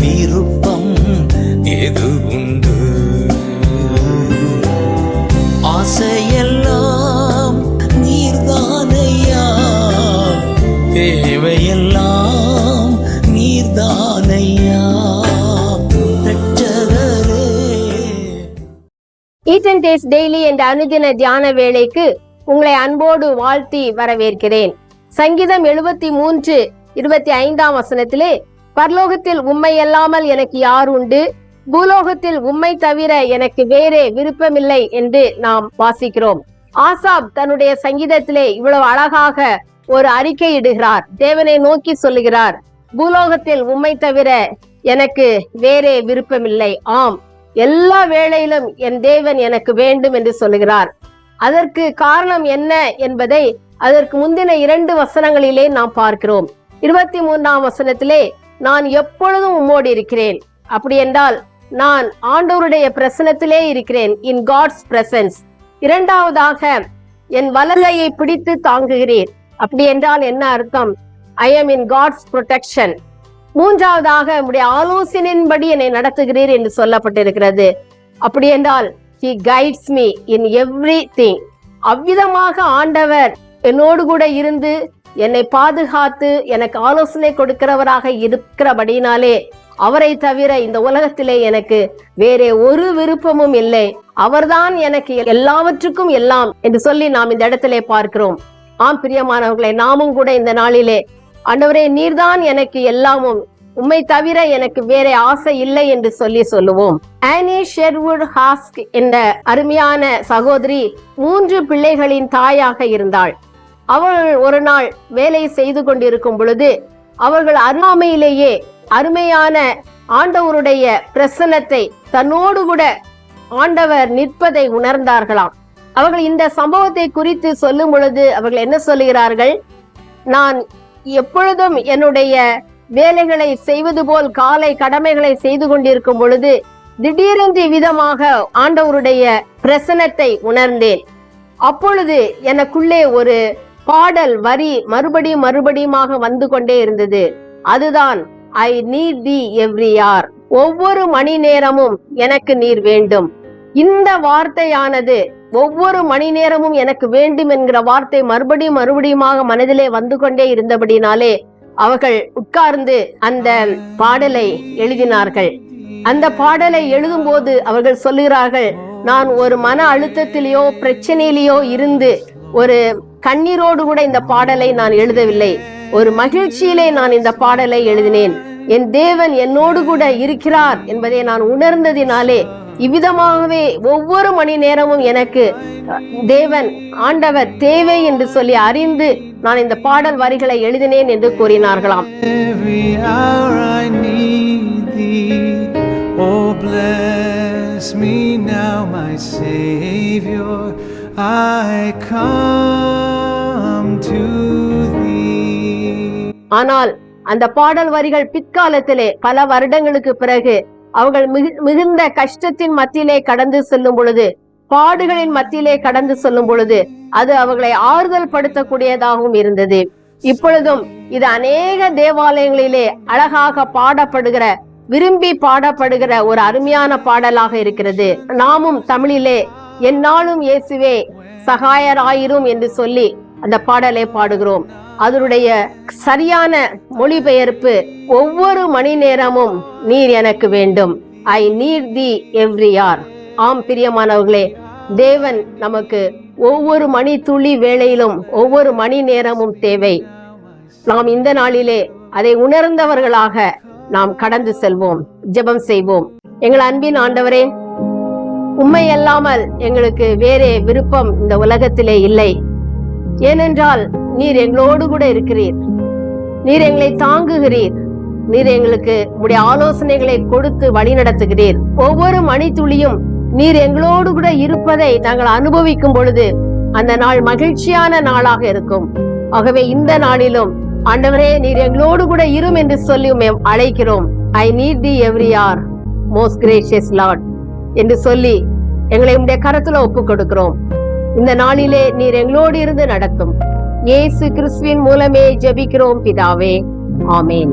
விருப்பம் எது உண்டு? ஆசையெல்லாம் நீர்தானையா? தேவையெல்லாம் நீர்தானையா? பெற்றவரே. ஈட் டெய்லி என்ற அனுதின தியான வேலைக்கு உங்களை அன்போடு வாழ்த்தி வரவேற்கிறேன். சங்கீதம் எழுபத்தி மூன்று இருபத்தி ஐந்தாம் வசனத்திலே பரலோகத்தில் உம்மை அல்லாமல் எனக்கு யார் உண்டு? பூலோகத்தில் உம்மை தவிர எனக்கு வேறே விருப்பமில்லை என்று நாம் வாசிக்கிறோம். ஆசாப் தன்னுடைய சங்கீதத்திலே இவ்வளவு அழகாக ஒரு அறிக்கை இடுகிறார். தேவனை நோக்கி சொல்லுகிறார் பூலோகத்தில் உம்மை தவிர எனக்கு வேறே விருப்பமில்லை. ஆம் எல்லா வேளையிலும் என் தேவன் எனக்கு வேண்டும் என்று சொல்லுகிறார். அதற்கு காரணம் என்ன என்பதை அதற்கு முந்தின இரண்டு வசனங்களிலே நாம் பார்க்கிறோம். இருபத்தி மூன்றாம் வசனத்திலே நான் எப்பொழுதும் உம்மோடு இருக்கிறேன். அப்படி என்றால் நான் ஆண்டவருடைய பிரசனத்திலே இருக்கிறேன். இன் காட்ஸ் பிரசன்ஸ் இரண்டாவதாக என் வலகையை பிடித்து தாங்குகிறேன். அப்படி என்றால் என்ன அர்த்தம்? I am in God's protection மூன்றாவதாக உடைய ஆலோசனையின்படி என்னை நடத்துகிறீர் என்று சொல்லப்பட்டிருக்கிறது. அப்படி என்றால் he guides me in everything அவ்விதமாக ஆண்டவர் என்னோடு கூட இருந்து என்னை பாதுகாத்து எனக்கு ஆலோசனை கொடுக்கிறவராக இருக்கிறபடினாலே அவரை தவிர இந்த உலகத்திலே எனக்கு வேறே ஒரு விருப்பமும் இல்லை. அவர்தான் எனக்கு எல்லாவற்றுக்கும் எல்லாம் என்று சொல்லி நாம் இந்த இடத்திலே பார்க்கிறோம். ஆம் பிரியமானவர்களை நாமும் கூட இந்த நாளிலே அன்னவரே நீர்தான் எனக்கு எல்லாமும். உம்மை தவிர எனக்கு வேற ஆசை இல்லை என்று சொல்லி சொல்லுவோம். ஆனி ஷெர்வுட் ஹாஸ்க் என்ற அருமையான சகோதரி மூன்று பிள்ளைகளின் தாயாக இருந்தாள். அவள் ஒரு நாள் வேலை செய்து கொண்டிருக்கும் பொழுது அவர்கள் அருகாமையிலேயே அருமையான ஆண்டவருடைய பிரசன்னத்தை தன்னோடு கூட ஆண்டவர் நிற்பதை உணர்ந்தார்களாம். அவர்கள் இந்த சம்பவத்தை குறித்து சொல்லும் பொழுது அவர்கள் என்ன சொல்லுகிறார்கள்? நான் எப்பொழுதும் என்னுடைய வேலைகளை செய்வது போல் காலை கடமைகளை செய்து கொண்டிருக்கும் பொழுது திடீரென்று விதமாக ஆண்டவருடைய பிரசனத்தை உணர்ந்தேன். அப்பொழுது எனக்குள்ளே ஒரு பாடல் வரி மறுபடியும் மறுபடியுமாக வந்து கொண்டே இருந்தது. அதுதான் I need thee every hour ஒவ்வொரு மணி நேரமும் எனக்கு நீர் வேண்டும். இந்த வார்த்தையானது ஒவ்வொரு மணி நேரமும் எனக்கு வேண்டும் என்கிற வார்த்தை மறுபடியும் மறுபடியுமாக மனதிலே வந்து கொண்டே இருந்தபடினாலே அவர்கள் உட்கார்ந்து அந்த பாடலை எழுதினார்கள். அந்த பாடலை எழுதும் போது அவர்கள் சொல்லுகிறார்கள் நான் ஒரு மன அழுத்தத்திலேயோ பிரச்சனையிலேயோ இருந்து ஒரு கண்ணீரோடு கூட இந்த பாடலை நான் எழுதவில்லை. ஒரு மகிழ்ச்சியிலே நான் இந்த பாடலை எழுதினேன். என் தேவன் என்னோடு கூட இருக்கிறார் என்பதை நான் உணர்ந்ததினாலே இவ்விதமாகவே ஒவ்வொரு மணி நேரமும் எனக்கு தேவன் ஆண்டவர் தேவை என்று சொல்லி அறிந்து நான் இந்த பாடல் வரிகளை எழுதினேன் என்று கூறினார்களாம். Oh, bless me now, my Savior. ஆனால் அந்த பாடல் வரிகள் பிற்காலத்திலே பல வருடங்களுக்கு பிறகு அவர்கள் மிகுந்த கஷ்டத்தின் மத்தியிலே கடந்து செல்லும் பொழுது பாடுகளின் மத்தியிலே கடந்து செல்லும் பொழுது அது அவர்களை ஆறுதல் படுத்தக்கூடியதாகவும் இருந்தது. இப்பொழுதும் இது அநேக தேவாலயங்களிலே அழகாக பாடப்படுகிற விரும்பி பாடப்படுகிற ஒரு அருமையான பாடலாக இருக்கிறது. நாமும் தமிழிலே என்னாலும் இயேசுவே சகாயராயிரும் என்று சொல்லி அந்த பாடலை பாடுகிறோம். அதனுடைய சரியான மொழிபெயர்ப்பு ஒவ்வொரு மணி நேரமும் நீர் எனக்கு வேண்டும். ஐ நீர் தி எவ்ரி ஆர் ஆம் பிரியமானவர்களே தேவன் நமக்கு ஒவ்வொரு மணி துளி வேளையிலும் ஒவ்வொரு மணி நேரமும் தேவை. நாம் இந்த நாளிலே அதை உணர்ந்தவர்களாக நாம் கடந்து செல்வோம் ஜெபம் செய்வோம். எங்கள் அன்பின் ஆண்டவரே உண்மையல்லாமல் எங்களுக்கு வேறே விருப்பம் இந்த உலகத்திலே இல்லை. ஏனென்றால் நீர் எங்களோடு கூட இருக்கிறீர். நீர் எங்களை தாங்குகிறீர். நீர் எங்களுக்கு உடைய ஆலோசனைகளை கொடுத்து வழி நடத்துகிறீர். ஒவ்வொரு மணித்துளியும் நீர் எங்களோடு கூட இருப்பதை நாங்கள் அனுபவிக்கும் பொழுது அந்த நாள் மகிழ்ச்சியான நாளாக இருக்கும். ஆகவே இந்த நாளிலும் ஆண்டவரே நீர் எங்களோடு கூட இரும் என்று சொல்லி அழைக்கிறோம். I need thee every hour most gracious Lord என்று சொல்லி எங்களை உடைய கரத்துல ஒப்பு கொடுக்கிறோம் இந்த நாளிலே நீர் எங்களோடு இருந்து நடத்தும். இயேசு கிறிஸ்துவின் மூலமே ஜெபிக்கிறோம் பிதாவே. ஆமேன்.